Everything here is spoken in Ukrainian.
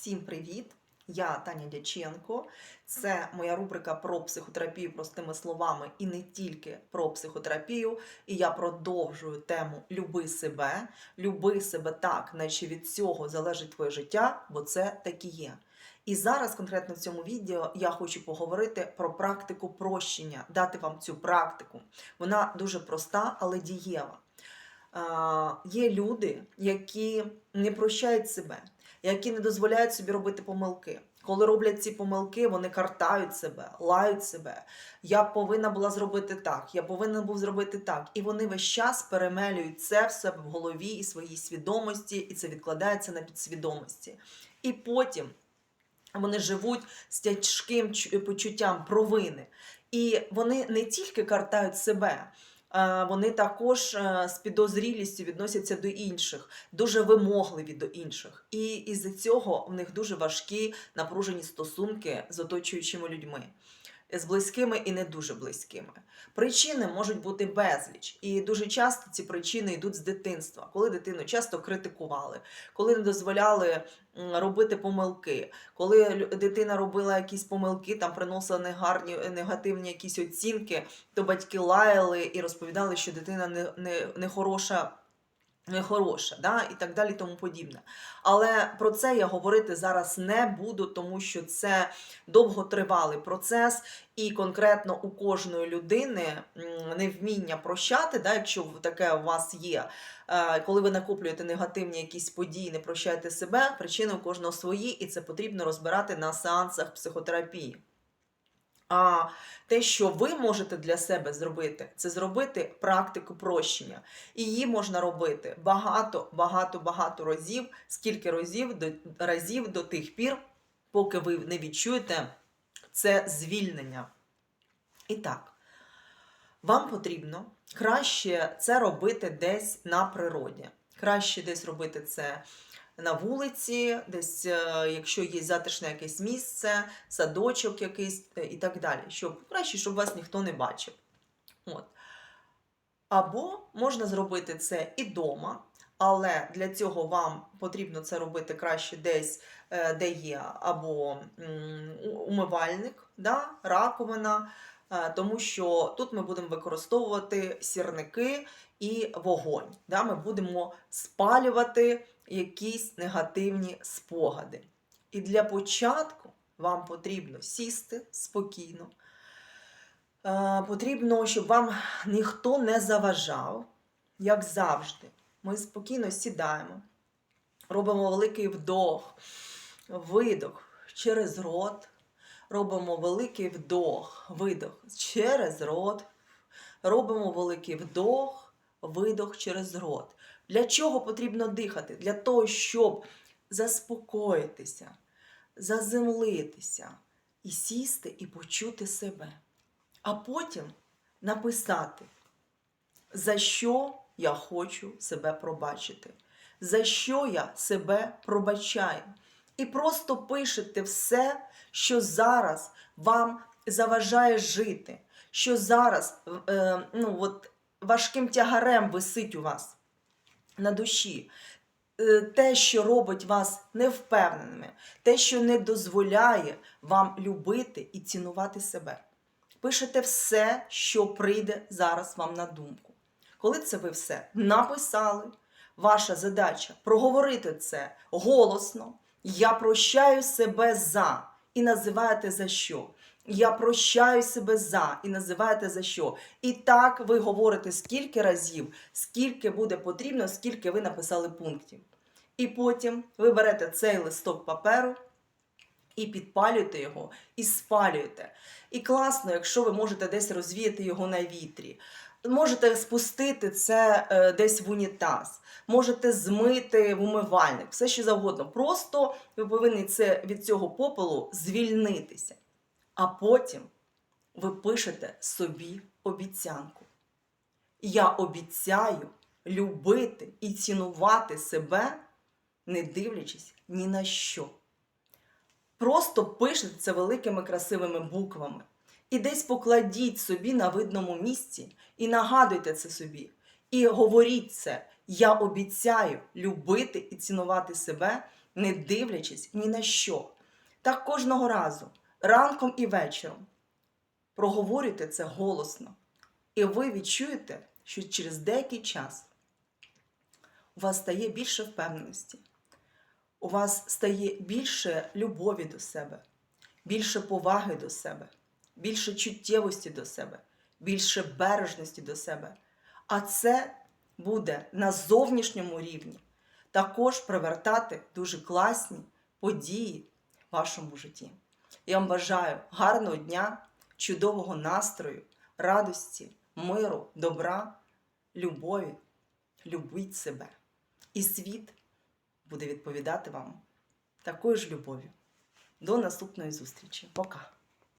Всім привіт! Я Таня Дяченко. Це моя рубрика про психотерапію простими словами і не тільки про психотерапію. І я продовжую тему Люби себе, люби себе так, наче від цього залежить твоє життя, бо це так і є. І зараз, конкретно в цьому відео, я хочу поговорити про практику прощення, дати вам цю практику. Вона дуже проста, але дієва. Є люди, які не прощають себе які не дозволяють собі робити помилки. Коли роблять ці помилки, вони картають себе, лають себе. Я повинна була зробити так, я повинна був зробити так. І вони весь час перемелюють це в себе в голові і своїй свідомості, і це відкладається на підсвідомості. І потім вони живуть з тяжким чу- почуттям провини. І вони не тільки картають себе. Е, Вони також е, з підозрілістю відносяться до інших, дуже вимогливі до інших. І із-за цього в них дуже важкі напружені стосунки з оточуючими людьми, з близькими і не дуже близькими. Причини можуть бути безліч, і дуже часто ці причини йдуть з дитинства, коли дитину часто критикували, коли не дозволяли робити помилки, коли дитина робила якісь помилки, там приносила негарні, негативні якісь оцінки, то батьки лаяли і розповідали, що дитина не, не, не хороша. Нехороша, да, і так далі, тому подібне. Але про це я говорити зараз не буду, тому що це довготривалий процес, і конкретно у кожної людини невміння прощати, да, якщо таке у вас є, е, коли ви накоплюєте негативні якісь події, не прощаєте себе, причини у кожного свої, і це потрібно розбирати на сеансах психотерапії. А те, що ви можете для себе зробити, це зробити практику прощення. І її можна робити багато, багато, багато разів, скільки разів до, разів до тих пір, поки ви не відчуєте це звільнення. І так, вам потрібно краще це робити десь на природі. Краще десь робити це на вулиці, десь, е, якщо є затишне якесь місце, садочок якийсь е, і так далі. Щоб краще, щоб вас ніхто не бачив. От. Або можна зробити це і вдома, але для цього вам потрібно це робити краще десь, е, де є або умивальник, да, раковина, тому що тут ми будемо використовувати сірники і вогонь. Да, ми будемо спалювати якісь негативні спогади. І для початку вам потрібно сісти спокійно. Потрібно, щоб вам ніхто не заважав, як завжди. Ми спокійно сідаємо, робимо великий вдох, видох через рот. Робимо великий вдох, видох через рот. Робимо великий вдох, видох через рот. Для чого потрібно дихати? Для того, щоб заспокоїтися, заземлитися і сісти і почути себе. А потім написати, за що я хочу себе пробачити, за що я себе пробачаю. І просто пишете все, що зараз вам заважає жити, що зараз е, ну, от, важким тягарем висить у вас на душі. Е, Те, що робить вас невпевненими, те, що не дозволяє вам любити і цінувати себе. Пишете все, що прийде зараз вам на думку. Коли це ви все написали, ваша задача проговорити це голосно. Я прощаю себе за і називаєте за що. Я прощаю себе за і називаєте за що. І так ви говорите скільки разів, скільки буде потрібно, скільки ви написали пунктів. І потім ви берете цей листок паперу і підпалюєте його, і спалюєте. І класно, якщо ви можете десь розвіяти його на вітрі. Можете спустити це е, десь в унітаз, можете змити в умивальник, все що завгодно. Просто ви повинні це, від цього попелу звільнитися. А потім ви пишете собі обіцянку. Я обіцяю любити і цінувати себе, не дивлячись ні на що. Просто пишете це великими красивими буквами. І десь покладіть собі на видному місці і нагадуйте це собі. І говоріть це. Я обіцяю любити і цінувати себе, не дивлячись ні на що. Так кожного разу, ранком і вечором. Проговорюйте це голосно. І ви відчуєте, що через деякий час у вас стає більше впевненості, у вас стає більше любові до себе, більше поваги до себе, більше чуттєвості до себе, більше бережності до себе. А це буде на зовнішньому рівні також привертати дуже класні події в вашому житті. Я вам бажаю гарного дня, чудового настрою, радості, миру, добра, любові. Любіть себе. І світ буде відповідати вам такою ж любов'ю. До наступної зустрічі. Пока!